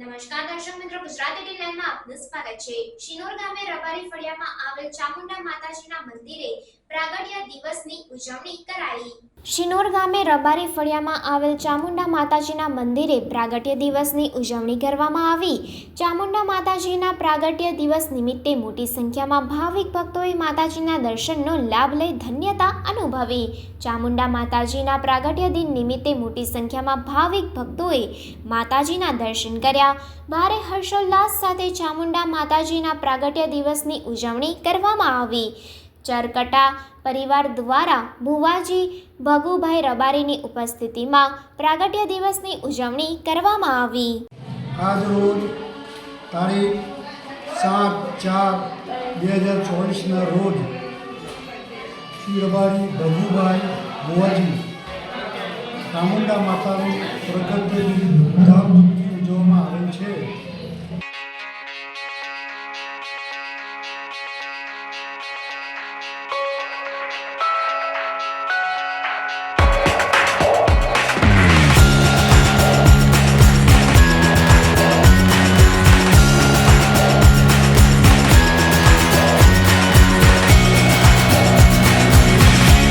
na આપનું સ્વાગત છે. શિનોર ગામે રબારી ફળિયામાં આવેલ ચામુંડા માતાજીના મંદિરે પ્રાગટ્ય દિવસની ઉજવણી કરાઈ. શિનોર ગામે રબારી ફળિયામાં આવેલ ચામુંડા માતાજીના મંદિરે પ્રાગટ્ય દિવસની ઉજવણી કરવામાં આવી. ચામુંડા માતાજીના પ્રાગટ્ય દિવસ નિમિત્તે મોટી સંખ્યામાં ભાવિક ભક્તોએ માતાજીના દર્શનનો લાભ લઈ ધન્યતા અનુભવી. ચામુંડા માતાજીના પ્રાગટ્ય દિન નિમિત્તે મોટી સંખ્યામાં ભાવિક ભક્તોએ માતાજીના દર્શન કર્યા. ભારે હર્ષોલ્લાસ સાથે ચામુંડા માતાજીના પ્રાગટ્ય દિવસની ઉજવણી કરવામાં આવી. ચરકટા પરિવાર દ્વારા ભુવાજી ભગુભાઈ રબારીની ઉપસ્થિતિમાં પ્રાગટ્ય દિવસની ઉજવણી કરવામાં આવી. આજ રોજ તારીખ સાત ચાર બે હજાર ચોવીસના રોજ શ્રી રબારી ભગુભાઈ ભુવાજી ચામુંડા માતાનું પ્રગટ્ય